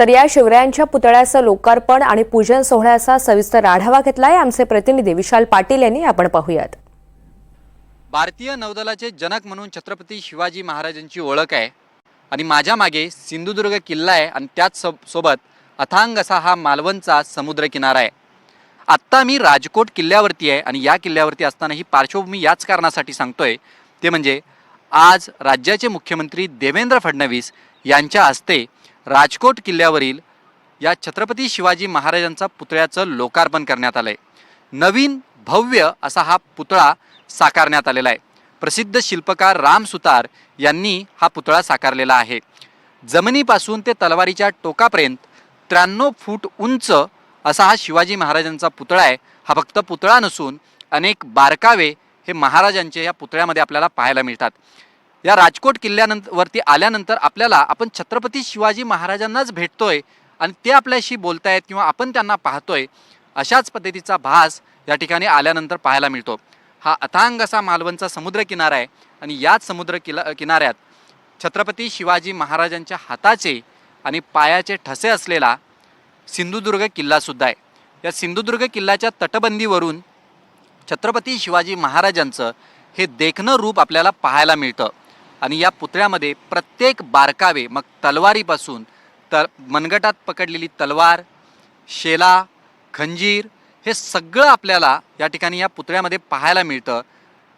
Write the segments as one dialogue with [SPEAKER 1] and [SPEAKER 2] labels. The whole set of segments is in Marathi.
[SPEAKER 1] तर या शिवरायांच्या पुतळ्याचं लोकार्पण आणि पूजन सोहळ्याचा सविस्तर आढावा घेतलाय आमचे प्रतिनिधी विशाल पाटील यांनी. आपण पाहूयात.
[SPEAKER 2] भारतीय नौदलाचे जनक म्हणून छत्रपती शिवाजी महाराजांची ओळख आहे आणि माझ्या मागे सिंधुदुर्ग किल्ला आहे आणि त्याच सो सोबत अथांग असा हा मालवणचा समुद्रकिनारा आहे. आत्ता मी राजकोट किल्ल्यावरती आहे आणि या किल्ल्यावरती असताना ही पार्श्वभूमी याच कारणासाठी सांगतोय ते म्हणजे आज राज्याचे मुख्यमंत्री देवेंद्र फडणवीस यांच्या हस्ते राजकोट किल्ल्यावरील या छत्रपती शिवाजी महाराजांचा पुतळ्याचं लोकार्पण करण्यात आलं आहे नवीन भव्य असा हा पुतळा साकारण्यात आलेला आहे. प्रसिद्ध शिल्पकार राम सुतार यांनी हा पुतळा साकारलेला आहे. जमिनीपासून ते तलवारीच्या टोकापर्यंत त्र्याण्णव फूट उंच असा हा शिवाजी महाराजांचा पुतळा आहे. हा फक्त पुतळा नसून अनेक बारकावे हे महाराजांचे या पुतळ्यामध्ये आपल्याला पाहायला मिळतात. या राजकोट किल्ल्यानंतरवरती आल्यानंतर आपल्याला आपण छत्रपती शिवाजी महाराजांनाच भेटतोय आणि ते आपल्याशी बोलतायत किंवा आपण त्यांना पाहतोय अशाच पद्धतीचा भास या ठिकाणी आल्यानंतर पाहायला मिळतो. हा अथांग असा मालवणचा समुद्रकिनारा आहे आणि याच समुद्र किला किनाऱ्यात छत्रपती शिवाजी महाराजांच्या हाताचे आणि पायाचे ठसे असलेला सिंधुदुर्ग किल्लासुद्धा आहे. या सिंधुदुर्ग किल्ल्याच्या तटबंदीवरून छत्रपती शिवाजी महाराजांचं हे देखणं रूप आपल्याला पाहायला मिळतं. आणि या पुतळ्यामध्ये प्रत्येक बारकावे मग तलवारीपासून तर मनगटात पकडलेली तलवार शेला खंजीर हे सगळं आपल्याला या ठिकाणी या पुतळ्यामध्ये पाहायला मिळतं.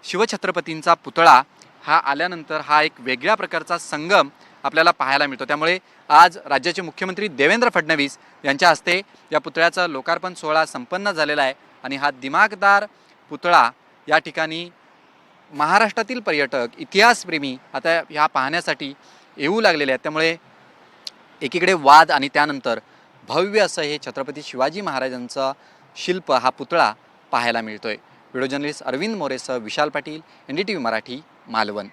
[SPEAKER 2] शिवछत्रपतींचा पुतळा हा आल्यानंतर हा एक वेगळ्या प्रकारचा संगम आपल्याला पाहायला मिळतो. त्यामुळे आज राज्याचे मुख्यमंत्री देवेंद्र फडणवीस यांच्या हस्ते या पुतळ्याचा लोकार्पण सोहळा संपन्न झालेला आहे आणि हा दिमागदार पुतळा या ठिकाणी महाराष्ट्रातील पर्यटक इतिहासप्रेमी आता ह्या पाहण्यासाठी येऊ लागलेले आहेत. त्यामुळे एकीकडे वाद आणि त्यानंतर भव्य असं हे छत्रपती शिवाजी महाराजांचा शिल्प हा पुतळा पाहायला मिळतोय. Video journalist Arvind मोरेसह Vishal Patil N D T V Marathi Malvan.